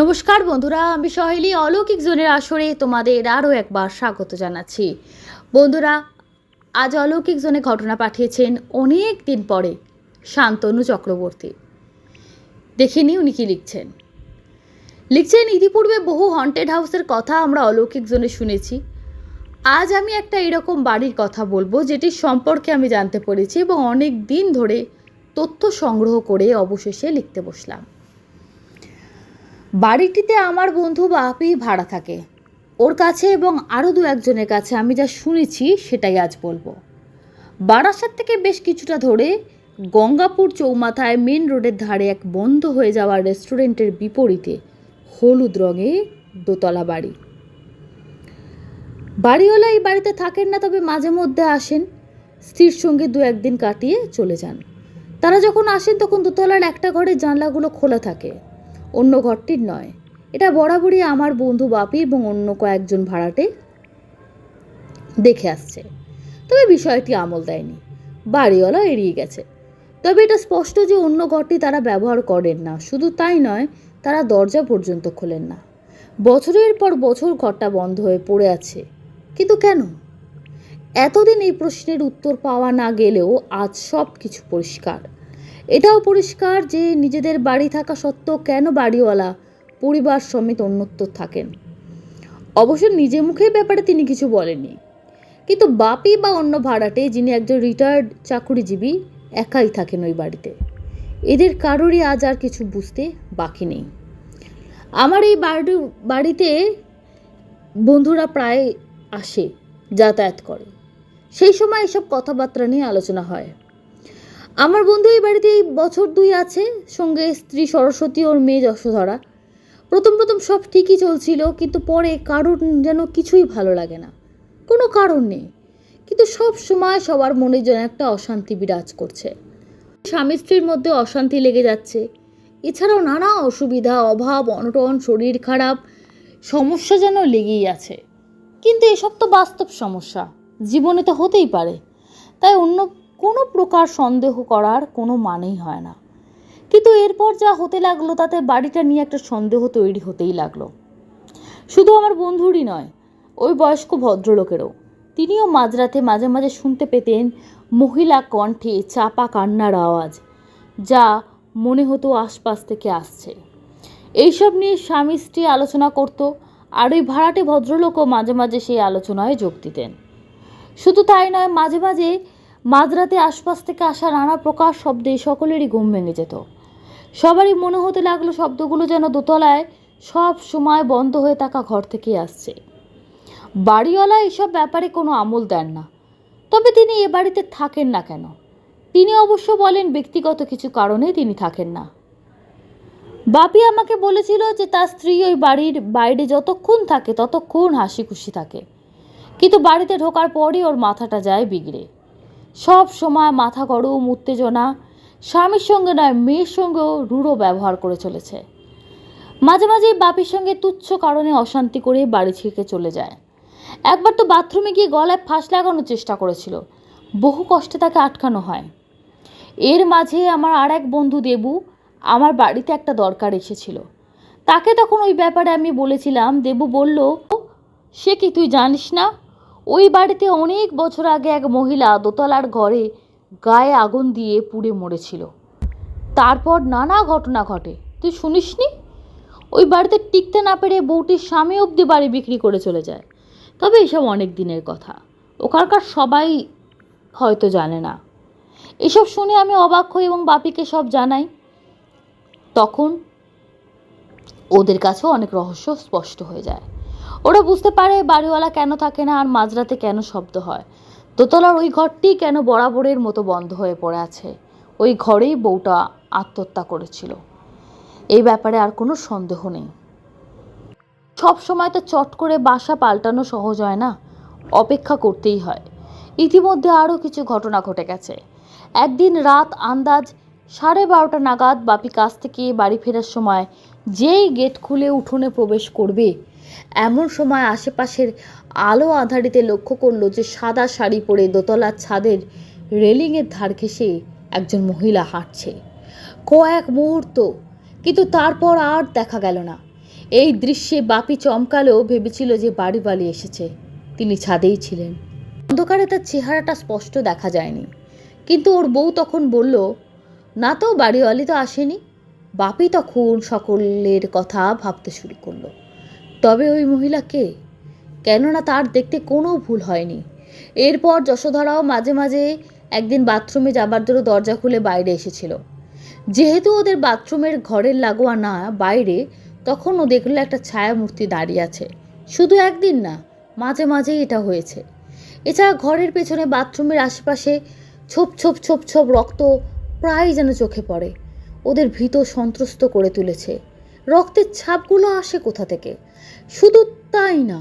নমস্কার বন্ধুরা, আমি সহেলি। অলৌকিক জোনের আসরে তোমাদের আরও একবার স্বাগত জানাচ্ছি। বন্ধুরা, আজ অলৌকিক জোনে ঘটনা পাঠিয়েছেন অনেক দিন পরে শান্তনু চক্রবর্তী। দেখিনি উনি কি লিখছেন। লিখছেন, ইতিপূর্বে বহু হন্টেড হাউসের কথা আমরা অলৌকিক জোনে শুনেছি। আজ আমি একটা এরকম বাড়ির কথা বলব, যেটির সম্পর্কে আমি জানতে পেরেছি এবং অনেক দিন ধরে তথ্য সংগ্রহ করে অবশেষে লিখতে বসলাম। বাড়িটিতে আমার বন্ধু বাপি ভাড়া থাকে। ওর কাছে এবং আরও দু একজনের কাছে আমি যা শুনেছি সেটাই আজ বলব। বারাসাত থেকে বেশ কিছুটা ধরে গঙ্গাপুর চৌমাথায় মেন রোডের ধারে এক বন্ধ হয়ে যাওয়া রেস্টুরেন্টের বিপরীতে হলুদ রঙে দোতলা বাড়ি। বাড়িওয়ালা এই বাড়িতে থাকেন না তবে মাঝে মধ্যে আসেন। স্ত্রীর সঙ্গে দু একদিন কাটিয়ে চলে যান। তারা যখন আসেন তখন দোতলার একটা ঘরের জানলাগুলো খোলা থাকে। অন্য ঘরটির নয়। এটা বরাবরই আমার বন্ধু বাপি এবং অন্য কয়েকজন ভাড়াটে দেখে আসছে। তবে বিষয়টি আমল দেয়নি। বাড়িওয়ালা এড়িয়ে গেছে। তবে এটা স্পষ্ট যে অন্য ঘরটি তারা ব্যবহার করেন না। শুধু তাই নয়, তারা দরজা পর্যন্ত খোলেন না। বছরের পর বছর ঘরটা বন্ধ হয়ে পড়ে আছে। কিন্তু কেন? এতদিন এই প্রশ্নের উত্তর পাওয়া না গেলেও আজ সব কিছু পরিষ্কার। এটাও পরিষ্কার যে নিজেদের বাড়ি থাকা সত্ত্বেও কেন বাড়িওয়ালা পরিবার সমেত অন্যত্র থাকেন। অবশ্য নিজে মুখেই ব্যাপারে তিনি কিছু বলেননি। কিন্তু বাপি বা অন্য ভাড়াটে যিনি একজন রিটায়ার্ড চাকুরিজীবী একাই থাকেন ওই বাড়িতে। এদের কারোরই আজ আর কিছু বুঝতে বাকি নেই। আমার এই বাড়ি, বাড়িতে বন্ধুরা প্রায় আসে, যাতায়াত করে। সেই সময় এসব কথাবার্তা নিয়ে আলোচনা হয়। আমার বন্ধু এই বাড়িতে এই বছর দুই আছে। সঙ্গে স্ত্রী সরস্বতী, ওর মেয়ে যশোধরা। প্রথম প্রথম সব ঠিকই চলছিল, কিন্তু পরে কারোর যেন কিছুই ভালো লাগে না। কোনো কারণ নেই। কিন্তু সব সময় সবার মনে যেন একটা অশান্তি বিরাজ করছে। স্বামী স্ত্রীর মধ্যে অশান্তি লেগে যাচ্ছে। এছাড়াও নানা অসুবিধা, অভাব, অনটন, শরীর খারাপ, সমস্যা যেন লেগেই আছে। কিন্তু এসব তো বাস্তব সমস্যা। জীবনে তো হতেই পারে। তাই অন্য কোনো প্রকার সন্দেহ করার কোনো মানেই হয় না। কিন্তু এরপর যা হতে লাগল, তাতে বাড়িটা নিয়ে একটা সন্দেহ তৈরি হতেই লাগল। শুধু আমার বন্ধুরই নয়, ওই বয়স্ক ভদ্রলোকেরও। তিনিও মাঝরাতে মাঝে মাঝে শুনতে পেতেন মহিলা কণ্ঠে চাপা কান্নার আওয়াজ, যা মনে হতো আশপাশ থেকে আসছে। এইসব নিয়ে স্বামী স্ত্রী আলোচনা করত, আর ওই ভাড়াটে ভদ্রলোকও মাঝে মাঝে সেই আলোচনায় যোগ দিতেন। শুধু তাই নয়, মাঝে মাঝে মাঝরাতে আশপাশ থেকে আসা নানা প্রকার শব্দে সকলেরই ঘুম ভেঙে যেত। সবারই মনে হতে লাগল শব্দগুলো যেন দোতলায় সব সময় বন্ধ হয়ে থাকা ঘর থেকে আসছে। বাড়িওয়ালা এসব ব্যাপারে কোনো আমল দেন না। তবে তিনি এ বাড়িতে থাকেন না কেন? তিনি অবশ্য বলেন ব্যক্তিগত কিছু কারণে তিনি থাকেন না। বাপি আমাকে বলেছিল যে তার স্ত্রী ওই বাড়ির বাইরে যতক্ষণ থাকে ততক্ষণ হাসি খুশি থাকে। কিন্তু বাড়িতে ঢোকার পরই ওর মাথাটা যায় বিগড়ে। সব সময় মাথা গরম, উত্তেজনা। স্বামীর সঙ্গে নয়, মেয়ের সঙ্গেও রূঢ় ব্যবহার করে চলেছে। মাঝে মাঝে বাপির সঙ্গে তুচ্ছ কারণে অশান্তি করে বাড়ি ছেড়ে চলে যায়। একবার তো বাথরুমে গিয়ে গলায় ফাঁস লাগানোর চেষ্টা করেছিল। বহু কষ্টে তাকে আটকানো হয়। এর মাঝে আমার আর এক বন্ধু দেবু আমার বাড়িতে একটা দরকার এসেছিল। তাকে তখন ওই ব্যাপারে আমি বলেছিলাম, দেবু বলল, সে কি তুই জানিস না? ওই বাড়িতে অনেক বছর আগে এক মহিলা দোতলার ঘরে গায়ে আগুন দিয়ে পুড়ে মরেছিল। তারপর নানা ঘটনা ঘটে। তুই শুনিসনি? ওই বাড়িতে টিকতে না পেরে বউটির স্বামী অবধি বাড়ি বিক্রি করে চলে যায়। তবে এসব অনেক দিনের কথা। ওখানকার সবাই হয়তো জানে না। এসব শুনে আমি অবাক হই এবং বাপিকে সব জানাই। তখন ওদের কাছেও অনেক রহস্য স্পষ্ট হয়ে যায়। ওরা বুঝতে পারে বাড়িওয়ালা কেন থাকে না আর মাঝরাতে কেন শব্দ হয়। দোতলার ওই ঘরটি কেন বরাবরের মতো বন্ধ হয়ে পড়ে আছে? ওই ঘরেই বউটা আত্মহত্যা করেছিল। এই ব্যাপারে আর কোনো সন্দেহ নেই। সব সময় তো চট করে বাসা পাল্টানো সহজ হয় না? অপেক্ষা করতেই হয়। ইতিমধ্যে আরও কিছু ঘটনা ঘটে গেছে। একদিন রাত আন্দাজ সাড়ে বারোটা নাগাদ বাপি কাছ থেকে বাড়ি ফেরার সময় যেই গেট খুলে উঠোনে প্রবেশ করবে। এমন সময় আশেপাশের আলো আধারিতে লক্ষ্য করল যে সাদা শাড়ি পরে দোতলার ছাদের রেলিংয়ের ধার ঘেঁষে একজন মহিলা হাঁটছে। কয়েক মুহূর্ত, কিন্তু তারপর আর দেখা গেল না। এই দৃশ্যে বাপি চমকালেও ভেবেছিল যে বাড়ি এসেছে। তিনি ছাদেই ছিলেন। অন্ধকারে তার চেহারাটা স্পষ্ট দেখা যায়নি। কিন্তু ওর বউ তখন বলল, না তো, বাড়িওয়ালি তো আসেনি। বাপি তখন সকলের কথা ভাবতে শুরু করল। তবে ওই মহিলা কে? কেননা তার দেখতে কোনো ভুল হয়নি। এরপর যশোধরাও মাঝে মাঝে একদিন বাথরুমে যাবার জন্য দরজা খুলে বাইরে এসেছিল। যেহেতু ওদের বাথরুমের ঘরের লাগোয়া না বাইরে, তখন ও দেখল একটা ছায়া মূর্তি দাঁড়িয়ে আছে। শুধু একদিন না, মাঝে মাঝেই এটা হয়েছে। এছাড়া ঘরের পেছনে বাথরুমের আশেপাশে ছোপ ছোপ ছোপ ছোপ রক্ত প্রায় যেন চোখে পড়ে। ওদের ভীত সন্ত্রস্ত করে তুলেছে। রক্তের ছাপগুলো আসে কোথা থেকে? শুধু তাই না,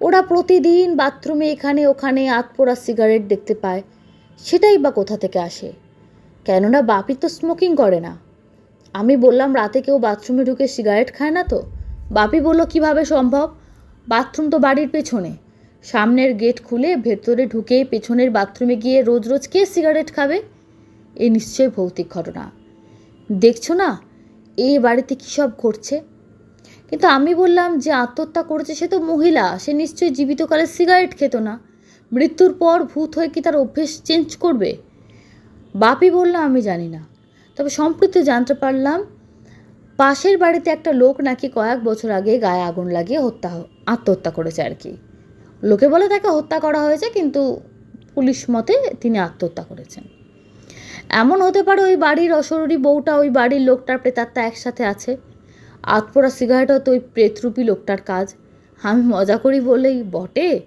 ওরা প্রতিদিন বাথরুমে এখানে ওখানে আতপোড়া সিগারেট দেখতে পায়, সেটাই বা কোথা থেকে আসে? কেননা বাপি তো স্মোকিং করে না। আমি বললাম, রাতে কেউ বাথরুমে ঢুকে সিগারেট খায় না তো? বাপি বলল, কীভাবে সম্ভব? বাথরুম তো বাড়ির পেছনে। সামনের গেট খুলে ভেতরে ঢুকে পেছনের বাথরুমে গিয়ে রোজ রোজ কে সিগারেট খাবে? এ নিশ্চয়ই ভৌতিক ঘটনা। দেখছ না? এই বাড়িতে কী সব ঘটছে? কিন্তু আমি বললাম যে আত্মহত্যা করেছে সে তো মহিলা, সে নিশ্চয়ই জীবিতকালে সিগারেট খেত না। মৃত্যুর পর ভূত হয়ে কি তার অভ্যেস চেঞ্জ করবে? বাপি বলল, আমি জানি না। তবে সম্প্রতি জানতে পারলাম, পাশের বাড়িতে একটা লোক নাকি কয়েক বছর আগে গায়ে আগুন লাগিয়ে হত্যা আত্মহত্যা করেছে আর কি। লোকে বলে তাকে হত্যা করা হয়েছে, কিন্তু পুলিশ মতে তিনি আত্মহত্যা করেছেন। এমন হতে পারে ওই বাড়ির অশরীরী বউটা, ওই বাড়ির লোকটার প্রেতাত্মা একসাথে আছে। আতপোড়া সিগারেটও তো ওই প্রেতরূপী লোকটার কাজ। আমি মজা করি বলেই, বটে?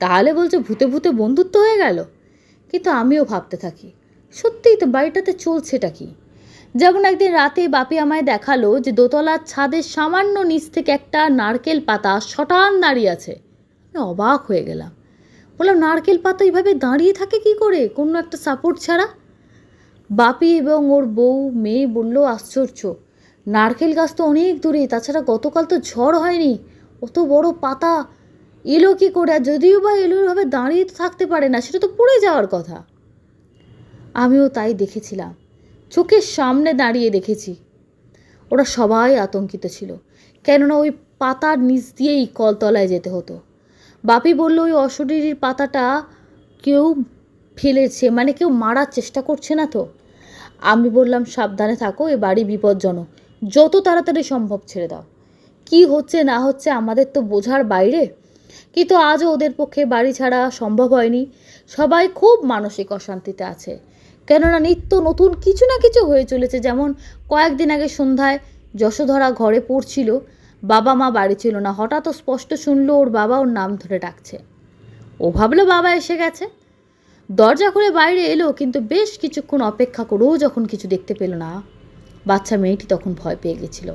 তাহলে বলছো ভূতে ভূতে বন্ধুত্ব হয়ে গেল? কিন্তু আমিও ভাবতে থাকি, সত্যিই তো বাড়িটাতে চলছেটা কি? যেমন একদিন রাতে বাপি আমায় দেখাল যে দোতলার ছাদের সামান্য নিচ থেকে একটা নারকেল পাতা শটান দাঁড়িয়ে আছে। আমি অবাক হয়ে গেলাম। বললাম, নারকেল পাতা এইভাবে দাঁড়িয়ে থাকে কি করে? কোনো একটা সাপোর্ট ছাড়া? বাপি এবং ওর বউ, মেয়ে বলল, আশ্চর্য। নারকেল গাছ তো অনেক দূরে, তাছাড়া গতকাল তো ঝড় হয়নি। অত বড় পাতা এলো কি করে? আর যদিও বা এলো, এভাবে দাঁড়িয়ে তো থাকতে পারে না, সেটা তো পড়ে যাওয়ার কথা। আমিও তাই দেখেছিলাম। চোখের সামনে দাঁড়িয়ে দেখেছি। ওরা সবাই আতঙ্কিত ছিল, কেননা ওই পাতার নিচ দিয়েই কলতলায় যেতে হতো। বাপি বলল, ওই অশরীরীর পাতাটা কেউ ফেলেছে মানে কেউ মারার চেষ্টা করছে না তো? আমি বললাম, সাবধানে থাকো, এ বাড়ি বিপজ্জনক। যত তাড়াতাড়ি সম্ভব ছেড়ে দাও। কি হচ্ছে, না হচ্ছে, আমাদের তো বোঝার বাইরে। কিন্তু আজও ওদের পক্ষে বাড়ি ছাড়া সম্ভব হয়নি। সবাই খুব মানসিক অশান্তিতে আছে। কেননা নিত্য নতুন কিছু না কিছু হয়ে চলেছে। যেমন কয়েকদিন আগে সন্ধ্যায় যশোধরা ঘরে পড়ছিল, বাবা মা বাড়ি ছিল না। হঠাৎ স্পষ্ট শুনলো, ওর বাবা ওর নাম ধরে ডাকছে। ও ভাবলো বাবা এসে গেছে। দরজা খুলে বাইরে এলো, কিন্তু বেশ কিছুক্ষণ অপেক্ষা করেও যখন কিছু দেখতে পেল না, বাচ্চা মেয়েটি তখন ভয় পেয়ে গেছিল।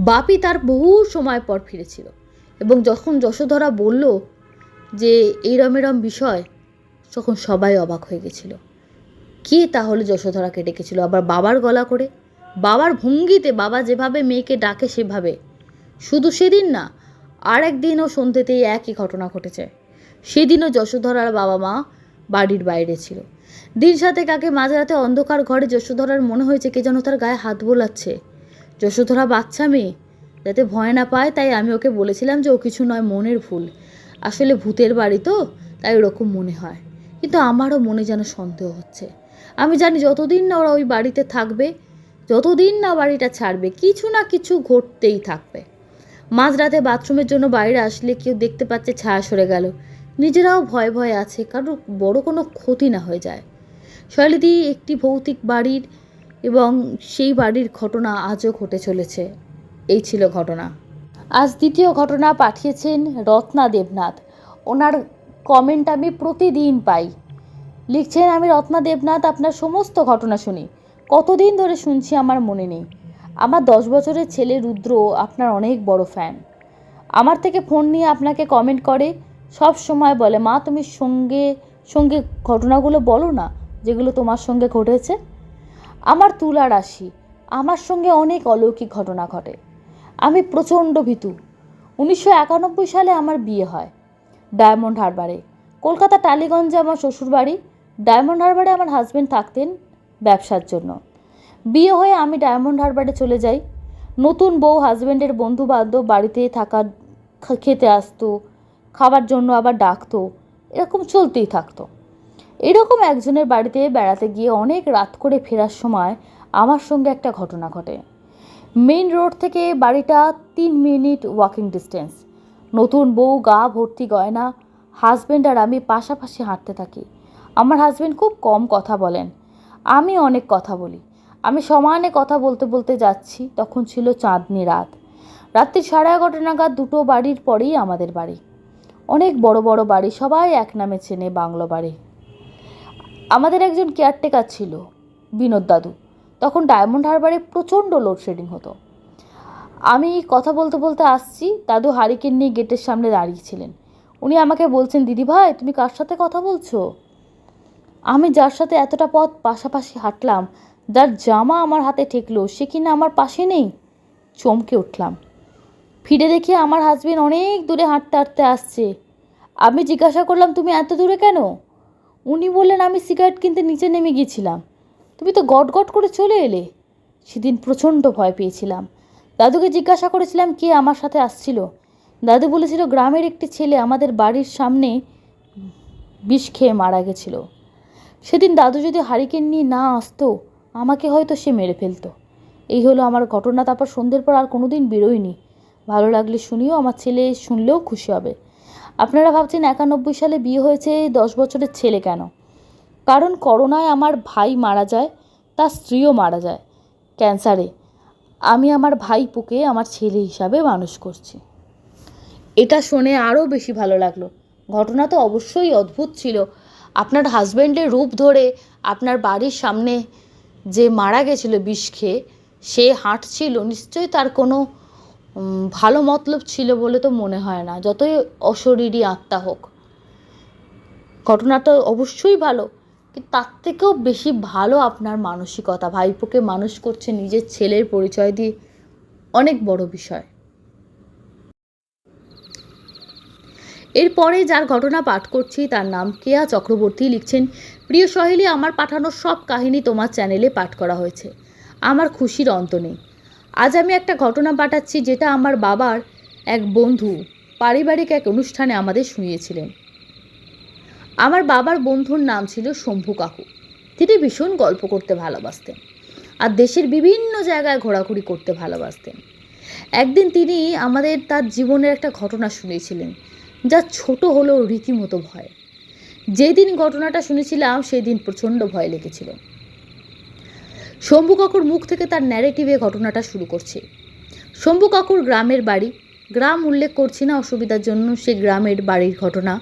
বাপি তার বহু সময় পর ফিরেছিল এবং যখন যশোধরা বলল যে এইরম এরম বিষয়, তখন সবাই অবাক হয়ে গেছিল। কে তাহলে যশোধরাকে ডেকেছিল? আবার বাবার গলা করে? বাবার ভঙ্গিতে বাবা যেভাবে মেয়েকে ডাকে সেভাবে। শুধু সেদিন না আর একদিনও সন্ধ্যেতেই একই ঘটনা ঘটেছে। সেদিনও যশোধরার বাবা মা বাড়ির বাইরে ছিল। দিন সাথে কাকে মাঝরাতে অন্ধকার ঘরে যশোধরার মনে হয়েছে কে যেন তার গায়ে হাত বোলাচ্ছে। যশোধরা, বাচ্চা মেয়ে, যাতে ভয় না পায়, তাই আমি ওকে বলেছিলাম যে ও কিছু নয়, মনের ভুল। আসলে ভূতের বাড়ি তো, তাই ওরকম মনে হয়। কিন্তু আমারও মনে যেন সন্দেহ হচ্ছে। আমি জানি যতদিন না ওরা ওই বাড়িতে থাকবে, যতদিন না বাড়িটা ছাড়বে, কিছু না কিছু ঘটতেই থাকবে। মাঝরাতে বাথরুমের জন্য বাইরে আসলে কেউ দেখতে পাচ্ছে, ছায়া সরে গেল। নিজেরাও ভয় ভয় আছে কারও বড় কোনো ক্ষতি না হয়ে যায়। শৈলীদি একটি ভৌতিক বাড়ির এবং সেই বাড়ির ঘটনা আজও ঘটে চলেছে। এই ছিল ঘটনা। আজ দ্বিতীয় ঘটনা পাঠিয়েছেন রত্না দেবনাথ। ওনার কমেন্ট আমি প্রতিদিন পাই। লিখছেন, আমি রত্না দেবনাথ, আপনার সমস্ত ঘটনা শুনি। কতদিন ধরে শুনছি আমার মনে নেই। আমার দশ বছরের ছেলে রুদ্র আপনার অনেক বড় ফ্যান আমার থেকে ফোন নিয়ে আপনাকে কমেন্ট করে সব সময় বলে, মা, তুমি সঙ্গে সঙ্গে ঘটনাগুলো বলো না, যেগুলো তোমার সঙ্গে ঘটেছে। আমার তুলা রাশি, আমার সঙ্গে অনেক অলৌকিক ঘটনা ঘটে। আমি প্রচণ্ড ভীতু। উনিশশো একানব্বই সালে আমার বিয়ে হয় ডায়মন্ড হারবারে। কলকাতা টালিগঞ্জে আমার শ্বশুরবাড়ি। ডায়মন্ড হারবারে আমার হাজব্যান্ড থাকতেন ব্যবসার জন্য। বিয়ে হয়ে আমি ডায়মন্ড হারবারে চলে যাই। নতুন বউ হাজব্যান্ডের বন্ধু বান্ধব বাড়িতে থাকা খেতে আসতো খাবার জন্য আবার ডাকতো। এরকম চলতেই থাকতো। এরকম একজনের বাড়িতে বেড়াতে গিয়ে অনেক রাত করে ফেরার সময় আমার সঙ্গে একটা ঘটনা ঘটে। মেইন রোড থেকে বাড়িটা তিন মিনিট ওয়াকিং ডিস্টেন্স নতুন বউ, গা ভর্তি গয়না হাজব্যান্ড আর আমি পাশাপাশি হাঁটতে থাকি। আমার হাজব্যান্ড খুব কম কথা বলেন। আমি অনেক কথা বলি। আমি সমানে কথা বলতে বলতে যাচ্ছি, তখন ছিল চাঁদনি রাত। রাত্রি সাড়ে এগারোটা নাগাদ দুটো বাড়ির পরেই আমাদের বাড়ি। অনেক বড় বড় বাড়ি সবাই এক নামে চেনে বাংলো বাড়ি। আমাদের একজন কেয়ারটেকার ছিল, বিনোদ দাদু। তখন ডায়মন্ড হারবারে প্রচণ্ড লোডশেডিং হতো। আমি কথা বলতে বলতে আসছি, দাদু হারিকেন নিয়ে গেটের সামনে দাঁড়িয়েছিলেন উনি আমাকে বলছেন, দিদি ভাই, তুমি কার সাথে কথা বলছো? আমি যার সাথে এতটা পথ পাশাপাশি হাঁটলাম, যার জামা আমার হাতে ঠেকলো, সে কিনা আমার পাশে নেই, চমকে উঠলাম। ফিরে দেখি আমার হাজবেন্ড অনেক দূরে হাঁটতে হাঁটতে আসছে। আমি জিজ্ঞাসা করলাম, তুমি এত দূরে কেন? উনি বললেন, আমি সিগারেট কিনতে নিচে নেমে গিয়েছিলাম। তুমি তো গট গট করে চলে এলে। সেদিন প্রচণ্ড ভয় পেয়েছিলাম। দাদুকে জিজ্ঞাসা করেছিলাম, কে আমার সাথে আসছিল? দাদু বলেছিল, গ্রামের একটি ছেলে আমাদের বাড়ির সামনে বিষ খেয়ে মারা গেছিল। সেদিন দাদু যদি হারিকেন নিয়ে না আসতো, আমাকে হয়তো সে মেরে ফেলতো। এই হলো আমার ঘটনা। তারপর সন্ধ্যের পর আর কোনো দিন বেরোয়নি। ভালো লাগলে শুনিও, আমার ছেলে শুনলেও খুশি হবে। আপনারা ভাবছেন একানব্বই সালে বিয়ে হয়েছে দশ বছরের ছেলে কেন? কারণ করোনায় আমার ভাই মারা যায়, তার স্ত্রীও মারা যায় ক্যান্সারে। আমি আমার ভাইপোকে আমার ছেলে হিসাবে মানুষ করছি। এটা শুনে আরও বেশি ভালো লাগল। ঘটনা তো অবশ্যই অদ্ভুত ছিল। আপনার হাজব্যান্ডের রূপ ধরে আপনার বাড়ির সামনে যে মারা গেছিল বিষ খেয়ে, সে হাঁটছিল, নিশ্চয়ই তার কোনো ভালো মতলব ছিল বলে তো মনে হয় না, যতই অশরীরী আত্মা হোক। ঘটনাটা অবশ্যই ভালো, কিন্তু তার থেকেও বেশি ভালো আপনার মানসিকতা। ভাইপোকে মানুষ করছে নিজের ছেলের পরিচয় দিয়ে অনেক বড় বিষয়। এরপরে যার ঘটনা পাঠ করছি, তার নাম কেয়া চক্রবর্তী লিখছেন, প্রিয় সহেলি, আমার পাঠানো সব কাহিনী তোমার চ্যানেলে পাঠ করা হয়েছে। আমার খুশির অন্ত নেই। আজ আমি একটা ঘটনা পাঠাচ্ছি যেটা আমার বাবার এক বন্ধু পারিবারিক এক অনুষ্ঠানে আমাদের শুনিয়েছিলেন। আমার বাবার বন্ধুর নাম ছিল শম্ভু কাকু। তিনি ভীষণ গল্প করতে ভালোবাসতেন আর দেশের বিভিন্ন জায়গায় ঘোরাঘুরি করতে ভালোবাসতেন। একদিন তিনি আমাদের তার জীবনের একটা ঘটনা শুনিয়েছিলেন, যা ছোট হলেও রীতিমতো ভয়। যেদিন ঘটনাটা শুনেছিলাম সেই দিন প্রচণ্ড ভয় লেগেছিল। শম্ভু কাকুর মুখ থেকে তার ন্যারেটিভে ঘটনাটা শুরু করছে। শম্ভু কাকুর গ্রামের বাড়ি। গ্রাম উল্লেখ করছি না অসুবিধার জন্য সে গ্রামের বাড়ির ঘটনা।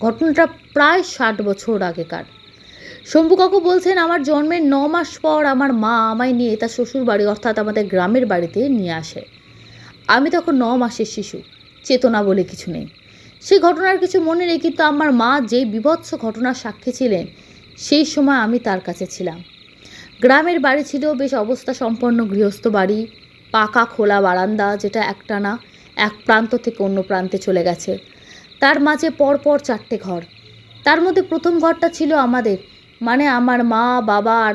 ঘটনাটা প্রায় ষাট বছর আগেকার। শম্ভু কাকু বলছেন, আমার জন্মের ন মাস পর আমার মা আমায় নিয়ে তার শ্বশুর বাড়ি, অর্থাৎ আমাদের গ্রামের বাড়িতে নিয়ে আসে। আমি তখন ন মাসের শিশু, চেতনা বলে কিছু নেই। সেই ঘটনার কিছু মনে নেই, কিন্তু আমার মা যেই বিভৎস ঘটনার সাক্ষী ছিলেন, সেই সময় আমি তার কাছে ছিলাম। গ্রামের বাড়ি ছিল বেশ অবস্থা সম্পন্ন, গৃহস্থ বাড়ি, পাকা খোলা বারান্দা যেটা একটানা এক প্রান্ত থেকে অন্য প্রান্তে চলে গেছে। তার মাঝে পরপর চারটে ঘর। তার মধ্যে প্রথম ঘরটা ছিল আমাদের মানে আমার মা, বাবা আর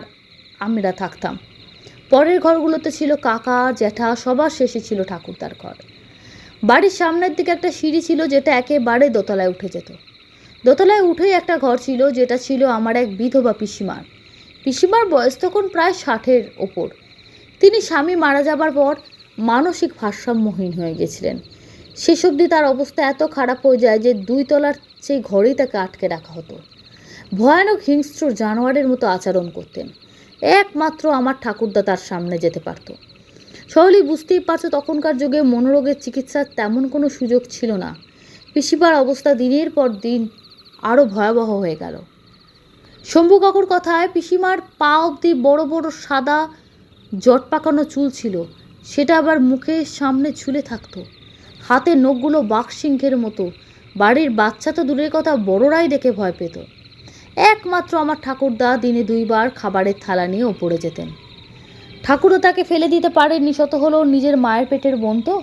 আমরা থাকতাম। পরের ঘরগুলোতে ছিল কাকা, জ্যাঠা, সবার শেষে ছিল ঠাকুরদার ঘর। বাড়ির সামনের দিকে একটা সিঁড়ি ছিল যেটা একেবারে দোতলায় উঠে যেত। দোতলায় উঠেই একটা ঘর ছিল যেটা ছিল আমার এক বিধবা পিসিমার। পিসিমার বয়স তখন প্রায় ষাটের ওপর। তিনি স্বামী মারা যাবার পর মানসিক ভারসাম্যহীন হয়ে গেছিলেন। শেষ অবধি তার অবস্থা এত খারাপ হয়ে যায় যে দুই তলার সেই ঘরেই তাকে আটকে রাখা হতো। ভয়ানক হিংস্র জানোয়ারের মতো আচরণ করতেন। একমাত্র আমার ঠাকুরদা তার সামনে যেতে পারতো। সহলেই বুঝতেই পারছ, তখনকার যুগে মনোরোগের চিকিৎসার তেমন কোনো সুযোগ ছিল না। পিসিবার অবস্থা দিনের পর দিন আরও ভয়াবহ হয়ে গেল। শম্ভু কাকুর কথায় পিসিমার পা অবধি বড় বড় সাদা জট পাকানো চুল ছিল। সেটা আবার মুখের সামনে ঝুলে থাকতো। হাতে নখগুলো বাঘসিংহের মতো। বাড়ির বাচ্চা তো দূরের কথা বড়রাই দেখে ভয় পেত। একমাত্র আমার ঠাকুরদা দিনে দুইবার খাবারের থালা নিয়ে ওপরে যেতেন। ঠাকুরও তাকে ফেলে দিতে পারেননি, শত হলেও নিজের মায়ের পেটের বোন তো।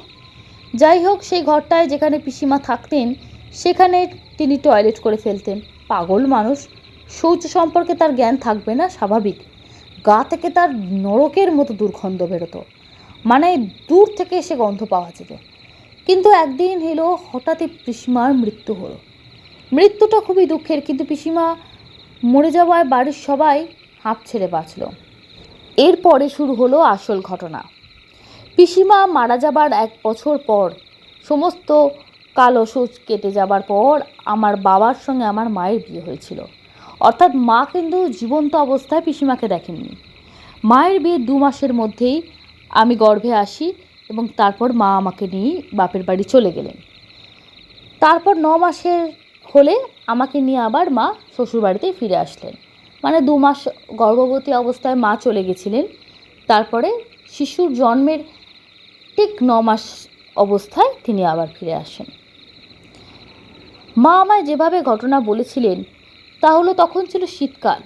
যাই হোক, সেই ঘরটায় যেখানে পিসিমা থাকতেন, সেখানে তিনি টয়লেট করে ফেলতেন। পাগল মানুষ। শৌচ সম্পর্কে তার জ্ঞান থাকবে না, স্বাভাবিক। গা থেকে তার নরকের মতো দুর্গন্ধ বেরোতো। মানে দূর থেকে এসে গন্ধ পাওয়া যেত। কিন্তু একদিন এলো হঠাৎই পিসিমার মৃত্যু হলো। মৃত্যুটা খুবই দুঃখের, কিন্তু পিসিমা মরে যাওয়ায় বাড়ির সবাই হাঁপ ছেড়ে বাঁচল। এরপরে শুরু হলো আসল ঘটনা। পিসিমা মারা যাবার এক বছর পর, সমস্ত কালো সুচ কেটে যাবার পর আমার বাবার সঙ্গে আমার মায়ের বিয়ে হয়েছিল। অর্থাৎ মা কিন্তু জীবন্ত অবস্থায় পিসিমাকে দেখেননি। মায়ের বিয়ে দু মাসের মধ্যেই আমি গর্ভে আসি এবং তারপর মা আমাকে নিয়ে বাপের বাড়ি চলে গেলেন। তারপর ন মাসের হলে আমাকে নিয়ে আবার মা শ্বশুরবাড়িতেই ফিরে আসলেন। মানে দু মাস গর্ভবতী অবস্থায় মা চলে গেছিলেন। তারপরে শিশুর জন্মের ঠিক ন মাস অবস্থায় তিনি আবার ফিরে আসেন। মা আমায় যেভাবে ঘটনা বলেছিলেন তা হলো তখন ছিল শীতকাল।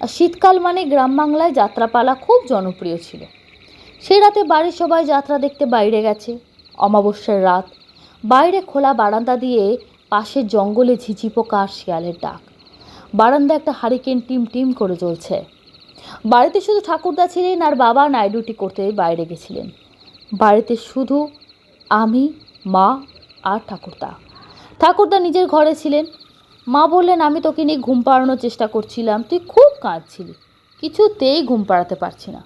আর শীতকাল মানে গ্রাম বাংলায় যাত্রাপালা খুব জনপ্রিয় ছিল। সেই রাতে বাড়ির সবাই যাত্রা দেখতে বাইরে গেছে। অমাবস্যার রাত। বাইরে খোলা বারান্দা দিয়ে পাশের জঙ্গলে ঝিঝি পোকা আর শিয়ালের ডাক। বারান্দা একটা হারিকেন টিম টিম করে চলছে বাড়িতে শুধু ঠাকুরদা ছিলেন আর বাবা নাইডুটি করতে বাইরে গেছিলেন। বাড়িতে শুধু আমি, মা আর ঠাকুরদা। ঠাকুরদা নিজের ঘরে ছিলেন। মা বললেন, আমি তোকে নিয়ে ঘুম পাড়ানোর চেষ্টা করছিলাম। তুই খুব কাঁদছিলি। কিছুতেই ঘুম পাড়াতে পারছি না।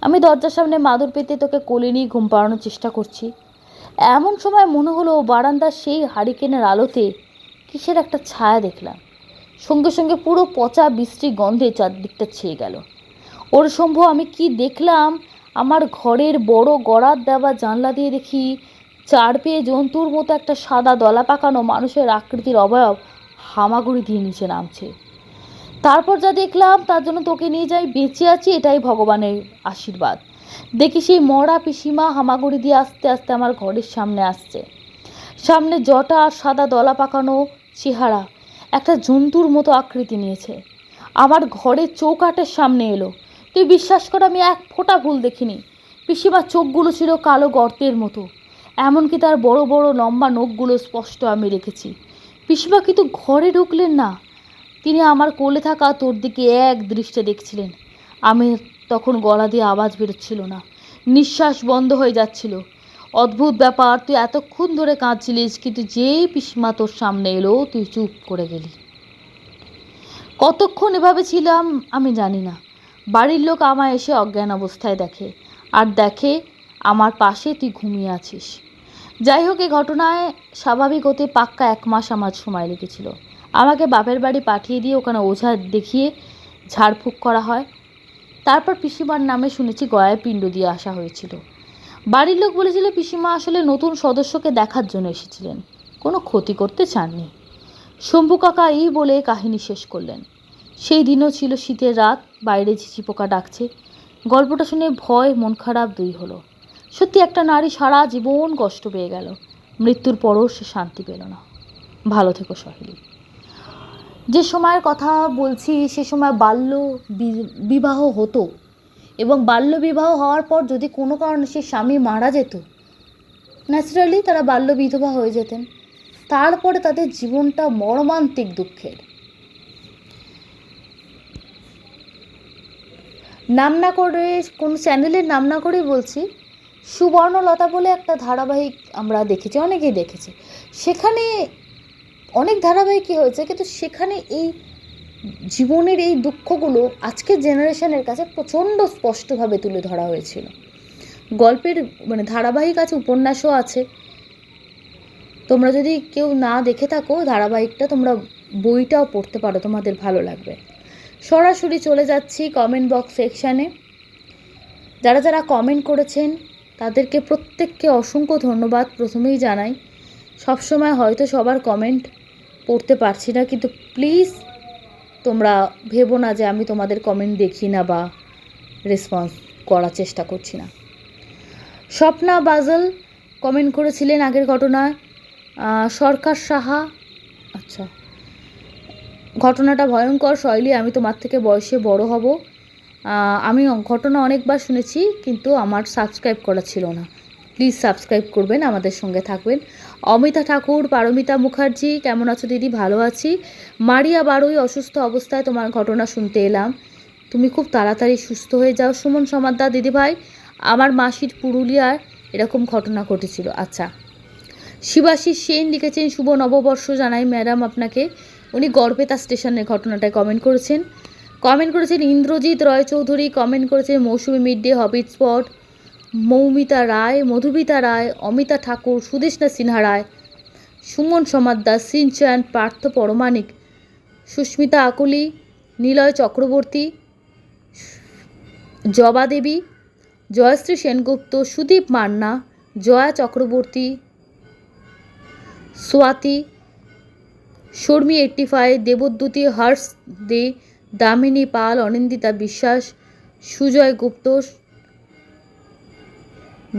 আমি দরজার সামনে মাদুর পেতে তোকে কোলে নিয়ে ঘুম পাড়ানোর চেষ্টা করছি। এমন সময় মনে হলো বারান্দার সেই হারিকেনের আলোতে কিসের একটা ছায়া দেখলাম। সঙ্গে সঙ্গে পুরো পচা বৃষ্টি গন্ধে চারদিকটা ছেয়ে গেল। ওর সম্ভব আমি কি দেখলাম? আমার ঘরের বড় গড়ার দেওয়া জানলা দিয়ে দেখি, চার পেয়ে জন্তুর মতো একটা সাদা দলা পাকানো মানুষের আকৃতির অবয়ব হামাগুড়ি দিয়ে নিচে নামছে। তারপর যা দেখলাম, তার জন্য তোকে নিয়ে যাই, বেঁচে আছি, এটাই ভগবানের আশীর্বাদ। দেখি সেই মরা পিসিমা হামাগুড়ি দিয়ে আস্তে আস্তে আমার ঘরের সামনে আসছে। সামনে জটা আর সাদা দলা পাকানো চেহারা, একটা জন্তুর মতো আকৃতি নিয়েছে। আমার ঘরের চৌকাটের সামনে এলো। তুই বিশ্বাস কর, আমি এক ফোঁটা ভুল দেখিনি। পিসিমার চোখগুলো ছিল কালো গর্তের মতো। এমনকি তার বড় বড় লম্বা নখগুলো স্পষ্ট আমি রেখেছি। পিসিমা কিন্তু ঘরে ঢুকলেন না। তিনি আমার কোলে থাকা তোর দিকে এক দৃষ্টে দেখছিলেন। আমি তখন গলা দিয়ে আওয়াজ বেরোচ্ছিল না। নিঃশ্বাস বন্ধ হয়ে যাচ্ছিল। অদ্ভুত ব্যাপার, তুই এতক্ষণ ধরে কাঁদছিলিস, কিন্তু যেই পিসমা তোর সামনে এলো, তুই চুপ করে গেলি। কতক্ষণ এভাবে ছিলাম, আমি জানি না। বাড়ির লোক আমায় এসে অজ্ঞান অবস্থায় দেখে। আর দেখে, আমার পাশে তুই ঘুমিয়ে আছিস। যাই হোক এই ঘটনায় স্বাভাবিক হতে পাক্কা এক মাস আমার সময় লেগেছিল। আমাকে বাপের বাড়ি পাঠিয়ে দিয়ে ওখানে ওঝা দেখিয়ে ঝাড়ফুঁক করা হয়। তারপর পিসিমার নামে শুনেছি গয়ায় পিণ্ড দিয়ে আসা হয়েছিল। বাড়ির লোক বলেছিল, পিসিমা আসলে নতুন সদস্যকে দেখার জন্য এসেছিলেন। কোনো ক্ষতি করতে চাননি। শম্ভু কাকা এই বলে কাহিনী শেষ করলেন। সেই দিনও ছিল শীতের রাত, বাইরে ঝিঝি পোকা ডাকছে। গল্পটা শুনে ভয়, মন খারাপ দুই হলো। সত্যি একটা নারী সারা জীবন কষ্ট পেয়ে গেল। মৃত্যুর পরও সে শান্তি পেল না। ভালো থেকো সহেলি। যে সময়ের কথা বলছি, সে সময় বাল্য বিবাহ হতো এবং বাল্য বিবাহ হওয়ার পর যদি কোনো কারণে সে স্বামী মারা যেত ন্যাচারালি তারা বাল্য বিধবা হয়ে যেতেন। তারপরে তাদের জীবনটা মর্মান্তিক দুঃখের। নাম না করে কোনো চ্যানেলের নাম না করেই বলছি সুবর্ণলতা বলে একটা ধারাবাহিক আমরা দেখেছি, অনেকেই দেখেছি। সেখানে অনেক ধারাবাহিকই হয়েছে, কিন্তু সেখানে এই জীবনের এই দুঃখগুলো আজকের জেনারেশনের কাছে প্রচণ্ড স্পষ্টভাবে তুলে ধরা হয়েছিল। গল্পের মানে ধারাবাহিক আছে, উপন্যাসও আছে। তোমরা যদি কেউ না দেখে থাকো ধারাবাহিকটা, তোমরা বইটাও পড়তে পারো, তোমাদের ভালো লাগবে। সরাসরি চলে যাচ্ছি কমেন্ট বক্স সেকশানে যারা যারা কমেন্ট করেছেন তাদেরকে প্রত্যেককে অসংখ্য ধন্যবাদ প্রথমেই জানাই। সবসময় হয়তো সবার কমেন্ট পড়তে পারছি না, কিন্তু প্লিজ তোমরা ভেবো না যে আমি তোমাদের কমেন্ট দেখি না বা রেসপন্স করার চেষ্টা করছি না। স্বপ্না বাজল কমেন্ট করেছিলেন আগের ঘটনায়। সরকার সাহা আচ্ছা ঘটনাটা ভয়ঙ্কর, শৈলী, আমি তোমার থেকে বয়সে বড় হব। আমি ঘটনা অনেকবার শুনেছি, কিন্তু আমার সাবস্ক্রাইব করা ছিল না। প্লিজ সাবস্ক্রাইব করবেন, আমাদের সঙ্গে থাকবেন। অমিতা ঠাকুর, পারমিতা মুখার্জি, কেমন আছো দিদি? ভালো আছি। মারিয়া বারুই, অসুস্থ অবস্থায় তোমার ঘটনা শুনতে এলাম। তুমি খুব তাড়াতাড়ি সুস্থ হয়ে যাও, সুমন সমাদ্দার দিদিভাই আমার মাসির পুরুলিয়ার এরকম ঘটনা ঘটেছিল। আচ্ছা। শিবাশিস সেন লিখেছেন, শুভ নববর্ষ জানাই ম্যাডাম আপনাকে। উনি গড়বেতা স্টেশনের ঘটনাটায় কমেন্ট করেছেন। কমেন্ট করেছেন ইন্দ্রজিৎ রয় চৌধুরী, কমেন্ট করেছেন Mousumi mid day habit spot, Moumita Roy, Madhumita Roy, Amita Thakur Sudeshna Sinha Roy, Suman Samaddar Shinchan Partha Paramanik, Susmita Akuli, Nilay Chakraborty, Joba Debi, Joyshree Sengupta, Sudip Manna, Joya Chakraborty Swati Sharmi eighty five, Debdyuti, Harsha De Damini Pal, Anindita Biswas, Sujoy Gupta,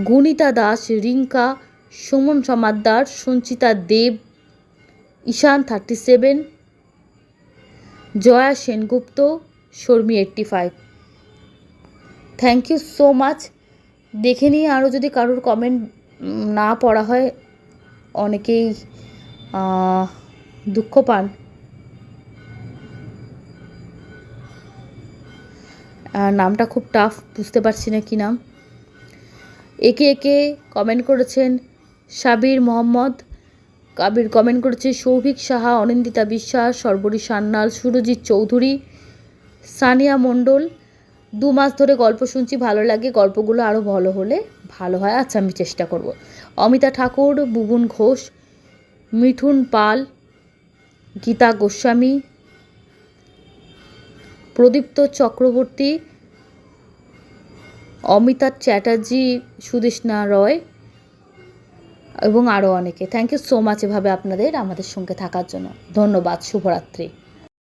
Gunita Das, Rinka, Suman Samaddar, Sanchita Deb, Ishan thirty seven Joya Sengupta, Sharmi eighty five thank you so much দেখে নিয়ে আরও যদি কারোর comment না পড়া হয়, অনেকেই দুঃখ পান। নামটা খুব টাফ বুঝতে পারছি না কি নাম। একে একে কমেন্ট করেছেন সাবির মোহাম্মদ, কাবির কমেন্ট করেছে সৌভিক সাহা, অনিন্দিতা বিশ্বাস, সর্বরী সান্যাল, সুরজিৎ চৌধুরী, সানিয়া মণ্ডল। দু মাস ধরে গল্প শুনছি, ভালো লাগে, গল্পগুলো আরও ভালো হলে ভালো হয়। আচ্ছা আমি চেষ্টা করব। অমিতা ঠাকুর, বুবুন ঘোষ, মিঠুন পাল, গীতা গোস্বামী প্রদীপ্ত চক্রবর্তী, অমিতা চ্যাটার্জি, সুদেষ্ণা রয় এবং আরও অনেকে। থ্যাংক ইউ সো মাচ এভাবে আপনাদের, আমাদের সঙ্গে থাকার জন্য। ধন্যবাদ, শুভরাত্রি।